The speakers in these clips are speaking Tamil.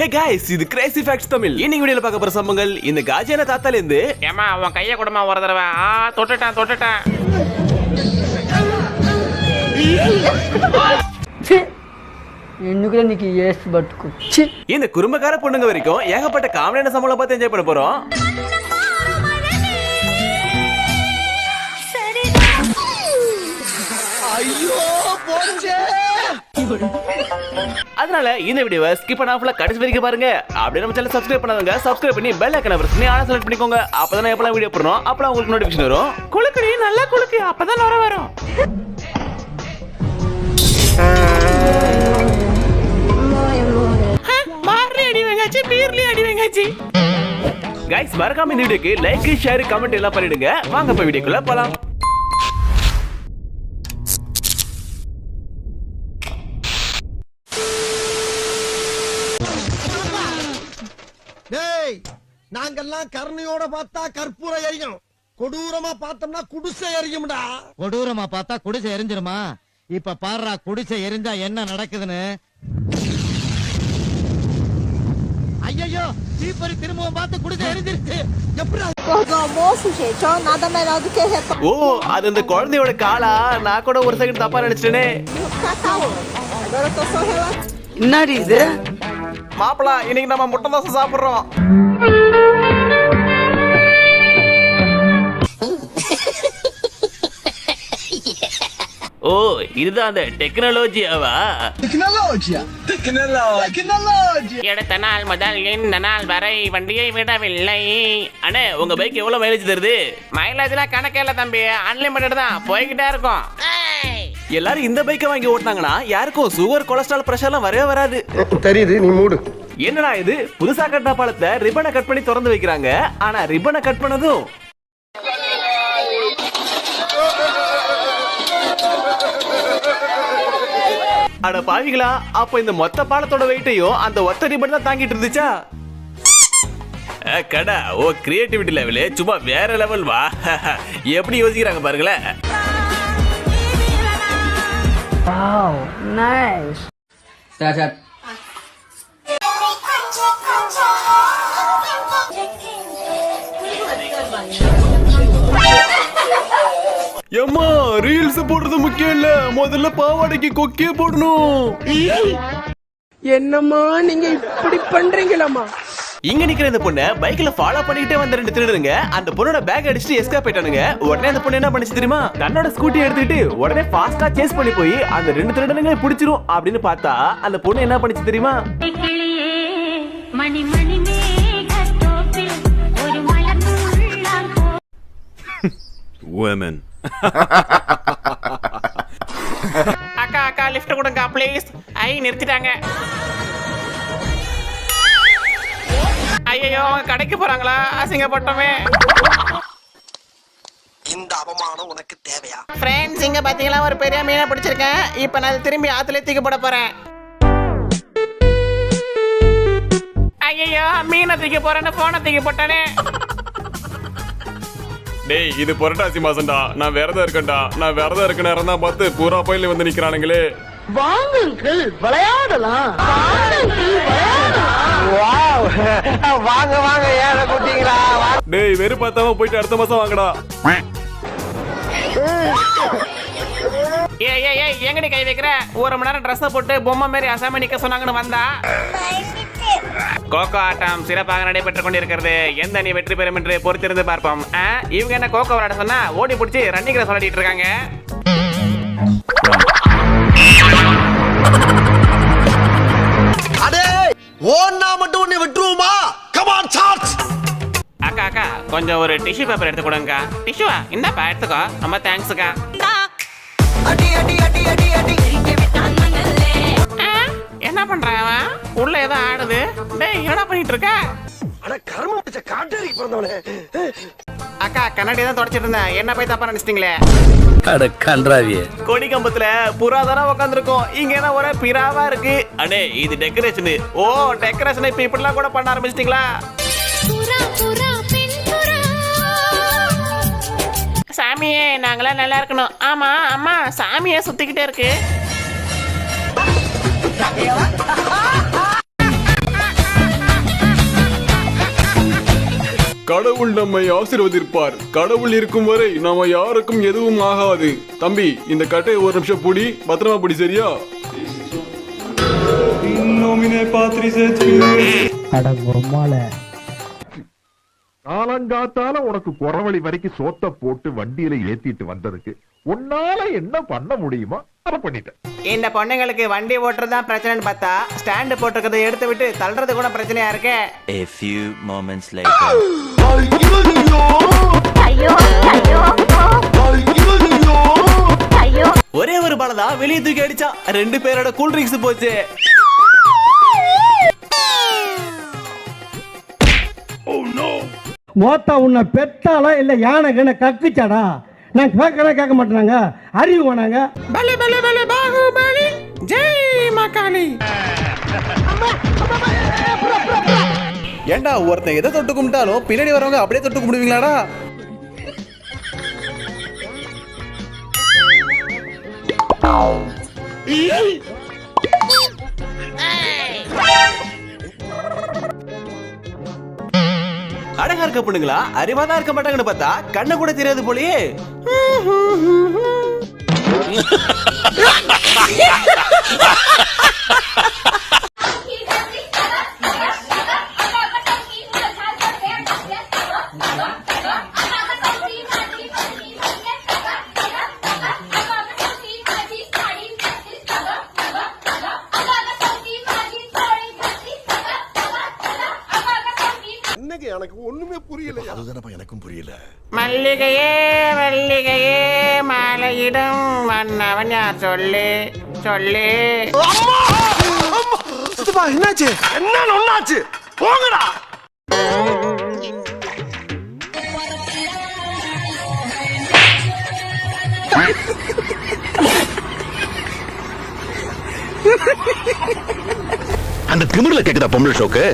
ஹே गाइस இது கிரேசி ஃபேக்ட்ஸ் தமிழ். இன்னைக்கு வீடியோல பார்க்க போற சம்பவங்கள் இந்த காஜியான தாத்தால இருந்து ஏமா அவன் கைய கூடமா ஒரு தடவை. ஆ தொட்டட்டான் தொட்டுட்டான். இன்னுக்கு ஏஸ் பட்டுக்கு. இந்த குறும்பக்கார பொண்ணுங்க வரைக்கும் ஏகப்பட்ட காமெடியான சம்பளம் பார்த்து என்ஜாய் பண்ண போறோம். ஐயோ போச்சே. அதனால இந்த வீடியோவை ஸ்கிப் பண்ணாம கடைசி வரைக்கும் பாருங்க. அப்படியே நம்ம சேனல் சப்ஸ்கிரைப் பண்ணாதவங்க சப்ஸ்கிரைப் பண்ணி பெல் ஐக்கனை பிரஸ் பண்ணி ஆனா செலக்ட் பண்ணிக்கோங்க. அப்பதான் எப்பலாம் வீடியோ போடுறோம் அப்பலாம் உங்களுக்கு நோட்டிஃபிகேஷன் வரும். குளுக்குடி நல்லா குளுக்கு அப்பதான் நுர வரும். பார்லி அடி வெங்காச்சி பீர்லி அடி வெங்காச்சி கைஸ் மறக்காம இந்த வீடியோக்கு லைக் ஷேர் கமெண்ட் எல்லாம் பண்ணிடுங்க. வாங்க இப்ப வீடியோக்குள்ள போலாம். டேய் நாங்கெல்லாம் கருணையோட பார்த்தா கற்பூரம் எரியும். கொடூரமா பார்த்தோம்னா குடிசை எரியும்டா. கொடூரமா பார்த்தா குடிசை எரிஞ்சிருமா? இப்ப பாருடா குடிசை எரிஞ்சா என்ன நடக்குதுன்னு? ஐயோ தீப்பறி திரும்பவும் பார்த்து குடிசை எரிஞ்சிருச்சு. ஓ அது அந்த குழந்தையோட காலா? நான் கூட ஒரு செகண்ட் தப்பா நினைச்சிட்டேனே. என்னடி இது? மாப்பிளா இன்னைக்கு நம்ம முட்டை தோசை சாப்பிடுறோம். ஓ இதுதான் அந்த டெக்னாலஜியாவா? எடுத்த நாள் முதல் இந்த நாள் வரை வண்டியை விடவில்லை. அண்ணே உங்க பைக் எவ்வளவு மைலேஜ் தருது? மைலேஜ்லாம் கணக்கே இல்ல தம்பி. அன்லிமிட்டட் தான். போய்கிட்டே இருக்கும். எல்லாரும் இந்த பைக்கை வாங்கி ஓட்டினாங்கன்னா யாருக்கும் சுகர் கொலஸ்ட்ரால் பிரஷர்லாம் வரவே வராது. தெரியுது நீ மூடு. என்னடா இது? புதுசா கட்டின பாலத்தை ரிப்பனை கட் பண்ணி திறந்து வைக்கிறாங்க. ஆனா ரிப்பனை கட் பண்ணதும் அட பாவிங்களா அப்ப இந்த மொத்த பாலத்தோட வெயிட்டையும் அந்த ஒத்த ரிப்பன் தான் தாங்கிட்டு இருந்துச்சா? கடா ஓ கிரியேட்டிவிட்டி லெவலு சும்மா வேற லெவல் வா. எப்படி யோசிக்கிறாங்க பாருங்களேன். Wow, nice. Dad, Dad. ஏம்மா ரீல்ஸ் போடுறது முக்கியம் இல்ல முதல்ல பாவாடைக்கு கொக்கிய போடணும் என்னம்மா நீங்க இப்படி பண்றீங்களாமா இங்க நிக்கிற இந்த பொண்ண பைக்ல ஃபாலோ பண்ணிட்டே வந்த ரெண்டு திருடுங்க அந்த பொண்ணோட பேக் அடிச்சுட்டு எஸ்கேப் ஆயிட்டானுங்க. உடனே அந்த பொண்ணு என்ன பண்ணிச்சு தெரியுமா? தன்னோட ஸ்கூட்டி எடுத்துட்டு உடனே ஃபாஸ்டா சேஸ் பண்ணி போய் அந்த ரெண்டு திருடனுங்க பிடிச்சிரும் அப்படின்னு பார்த்தா அந்த பொண்ணு என்ன பண்ணிச்சு தெரியுமா? மணி women. அக்கா அக்கா லிஃப்ட் கொடுங்க ப்ளீஸ் ஐ நிறுத்திட்டாங்க. ஐயோ அவங்க கடைக்கு போறாங்களா? அசிங்கப்பட்டோமே. இந்த அவமானம் உனக்கு தேவையா? ஃப்ரெண்ட்ஸ் இங்க பாத்தீங்களா? ஒரு பெரிய மீனை பிடிச்சிருக்கேன். இப்போ நான் அதை திரும்பி ஆத்துல தூக்கி போட போறேன். ஐயோ மீனை தூக்கி போறேன்னு போனை தூக்கி போட்டானே. டேய் இது புரட்டாசி மாசம்டா. நான் விரதம் இருக்கேன்டா. நான் விரதம் இருக்க நேரம் தான் பார்த்து பூரா பயில வந்து நிக்கிறானுங்களே. வாங்குங்கள் விளையாடலாம். வாங்க வாங்க ஏழை குட்டிங்களா டேய் வெறு பார்த்தாம போயிட்டு அடுத்த மாசம் வாங்கடா. ஏய் ஏய் ஏய் எங்கடி கை வைக்கிற? ஒரு மணி நேரம் ட்ரெஸ்ஸை போட்டு பொம்மை மாதிரி அசாம நிக்க சொன்னாங்கன்னு வந்தா? கோகோ ஆட்டம் சிறப்பாக நடைபெற்றுக் கொண்டிருக்கிறது. எந்த அணி வெற்றி பெறும் என்று பொறுத்திருந்து பார்ப்போம். ஆ, இவங்க என்ன கோகோ விளையாட சொன்னா ஓடி பிடிச்சி ரன்னிங் ரேஸ் விளையாடிட்டு இருக்காங்க ஓன்னா மட்டும் உன்னை விட்டுருவோமா? கமான் சார்ஜ் அக்கா அக்கா கொஞ்சம் ஒரு டிஷ்யூ பேப்பர் எடுத்து கொடுங்கக்கா. டிஷ்யூவா இந்தாப்பா எடுத்துக்கோ. ரொம்ப தேங்க்ஸுக்கா ஆ, என்ன பண்றான் அவன்? உள்ள ஏதோ ஆடுது. டேய் என்னடா பண்ணிட்டு இருக்க அட கர்ம பிடிச்ச காட்டேரி பிறந்தவனே. அக்கா கண்ணாடி தான் தொடச்சிட்டு இருந்தேன். என்ன போய் தப்பா நினைச்சிட்டீங்களே? கொடி கம்பத்துல புறா தானே உட்காந்துருக்கோம் இங்க என்ன ஒரே பிராவா இருக்கு. அண்ணே இது டெக்கரேஷன் ஓ டெக்கரேஷன் இப்ப இப்படிலாம் கூட பண்ண ஆரம்பிச்சிட்டீங்களா? சாமியே நாங்களாம் நல்லா இருக்கணும். ஆமா அம்மா சாமியே சுத்திக்கிட்டே இருக்கு. கடவுள் நம்மை ஆசீர்வதிப்பார். கடவுள் இருக்கும் வரை நாம யாருக்கும் எதுவும் ஆகாது. தம்பி இந்த கட்டையை ஒரு நிமிஷம் புடி. பத்திரமா புடி சரியா? காலங்காத்தால உனக்கு குறவழி வரைக்கும் சோத்த போட்டு வண்டியில ஏத்திட்டு வந்ததுக்கு உன்னால என்ன பண்ண முடியுமோ அதை பண்ணிட்டேன். இந்த பொண்ணுங்களுக்கு வண்டி ஓட்டுறது தான் பிரச்சனைன்னு பார்த்தா ஸ்டாண்டு போட்டிருக்கிறத எடுத்து விட்டு தள்ளுறது கூட பிரச்சனையா இருக்கே. A few moments later. ஒரே ஒரு பால தான் வெளியே தூக்கி அடிச்சான் ரெண்டு பேரோட கூல் ட்ரிங்க்ஸ் போச்சு. மோத்தா உன்னை பெத்தாலா இல்ல யானை கண்ண கக்குச்சாடா? நான் கேட்கறேன் கேட்க மாட்டேனாங்க. அறிவு வேணாங்க. பலே பலே பலே பாகுபலி. ஜெய் மகாளி ஏன்டா ஒருத்தன் எதை தொட்டு கும்பிட்டாலும் பின்னாடி வரவங்க அப்படியே தொட்டு கும்பிடுவீங்களாடா? அழகா இருக்க பொண்ணுங்களா? அறிவா தான் இருக்க மாட்டாங்கன்னு பார்த்தா கண்ணு கூட தெரியாது போலயே. மல்லிகையே மல்லிகையே மாலையிடம் மன்னவன் யார் சொல்லு? சொல்லு. என்னாச்சு? என்ன ஒண்ணாச்சு போங்கடா. அந்த திமிர்ல கேக்குதா பொம்பளை ஷோக்கு?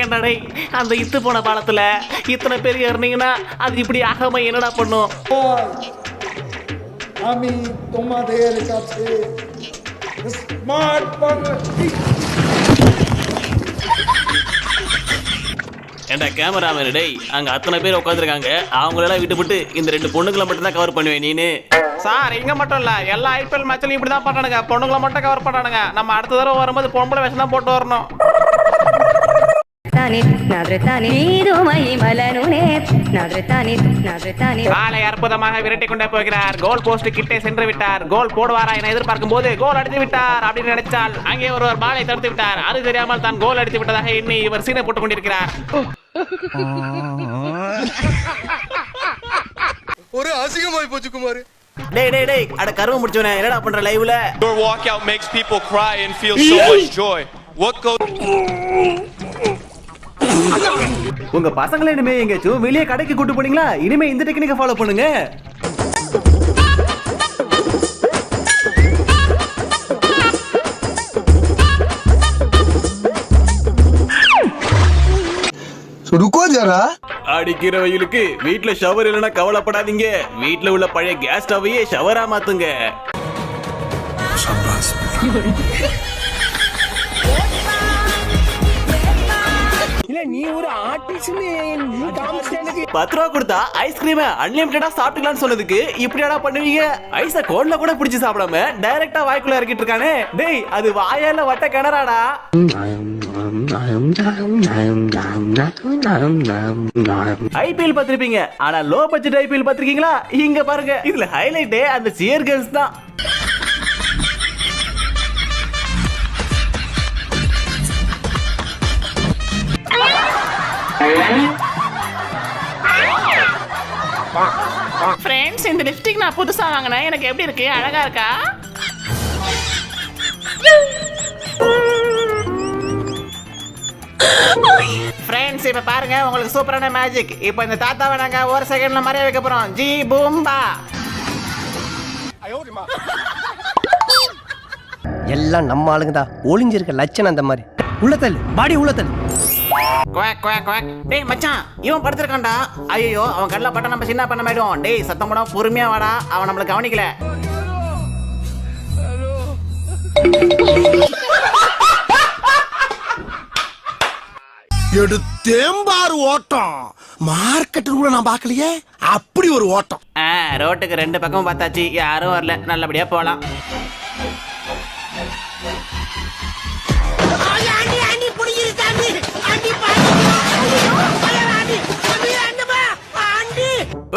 என்னடா அந்த இத்து போன பாலத்துல இத்தனை பேர் ஏறினீங்கன்னா அது இப்படி ஆகாம என்னடா பண்ணும் আমি তোমাদের কাছে স্মার্ট ஏண்டா கேமராமேன் டேய் அங்க அத்தனை பேர் உட்காந்துருக்காங்க அவங்களெல்லாம் விட்டுவிட்டு இந்த ரெண்டு பொண்ணுங்களை மட்டும் தான் கவர் பண்ணுவேன் நீனு சார் இங்க மட்டும் இல்ல எல்லா ஐபிஎல் மேட்ச்லயும் இப்படி தான் பண்றானுங்க பொண்ணுங்களை மட்டும் கவர் பண்றானுங்க நம்ம அடுத்த தடவை வரும்போது பொம்பளை வேஷம் தான் போட்டு வரணும் பாலை அற்புதமாக விரட்டி கொண்டே போகிறார். கோல் போஸ்ட் கிட்டே சென்று விட்டார். கோல் போடுவாரா என எதிர்பார்க்கும் போது கோல் அடித்து விட்டார் அப்படின்னு நினைச்சால் அங்கே ஒருவர் பாலை தடுத்து விட்டார். அது தெரியாமல் தான் கோல் அடித்து விட்டதாக எண்ணி இவர் சீனை போட்டுக் கொண்டிருக்கிறார். ஒரு அசிங்கமாய் போச்சு குமார். டேய் டேய் டேய் அட கருவம் முடிச்சவனே என்னடா பண்ற லைவ்ல Your walkout makes people cry and feel so much joy. What goes உங்க பசங்களை இனிமே எங்கேயாச்சும் வெளியே கடைக்கு கூட்டு போனீங்களா? இனிமே இந்த டெக்னிக்கை ஃபாலோ பண்ணுங்க. ருக்கோ அடிக்கிற வயலுக்கு வீட்டுல ஷவர் இல்லைன்னா கவலைப்படாதீங்க. வீட்டுல உள்ள பழைய கேஸ் ஸ்டவையே ஷவரா மாத்துங்க. இல்ல நீ ஒரு ஆர்டிஸ்ட்னு பத்து ரூபா கொடுத்தா ஐஸ்கிரீம் அன்லிமிட்டடா சாப்பிட்டுக்கலாம்னு சொன்னதுக்கு இப்படியாடா பண்ணுவீங்க? ஐஸ கோல்ல கூட பிடிச்சு சாப்பிடாம டைரக்டா வாய்க்குள்ள இறக்கிட்டு இருக்கானே. டேய் அது வாயால வட்ட கிணறாடா. ஐபிஎல் பாத்திருப்பீங்க ஆனா லோ பட்ஜெட் ஐபிஎல் பாத்திருக்கீங்களா இங்க பாருங்க. இதுல ஹைலைட்டே அந்த சியர் கேர்ள்ஸ் தான். ஃப்ரெண்ட்ஸ் இந்த லிப்ஸ்டிக் நான் புதுசா வாங்கினேன். எனக்கு எப்படி இருக்கு? அழகா இருக்கா? ஃப்ரெண்ட்ஸ் இப்போ பாருங்க உங்களுக்கு சூப்பரான மேஜிக் இப்போ இந்த தாத்தாவை நாங்கள் ஒரு செகண்ட்ல மறைய வைக்க போறோம். ஜி பூம்பா. எல்லாம் நம்ம ஆளுங்க தான் ஒளிஞ்சிருக்க லட்சணம் அந்த மாதிரி. உள்ளத்தல் பாடி உள்ளத்தல் குவாக் குவாக் குவாக். டேய் மச்சான் இவன் படுத்திருக்கான்டா. ஐயோ அவன் கண்ணில் பட்ட நம்ம சின்ன பண்ண மாட்டோம் டேய் சத்தம் போட பொறுமையா வாடா. அவன் நம்மள கவனிக்கல. எடுத்தேம்பாரு ஓட்டம். மார்க்கெட்டு கூட நான் பார்க்கலையே? அப்படி ஒரு ஓட்டம். ரோட்டுக்கு ரெண்டு பக்கமும் பார்த்தாச்சு. யாரும் வரல. நல்லபடியா போலாம்.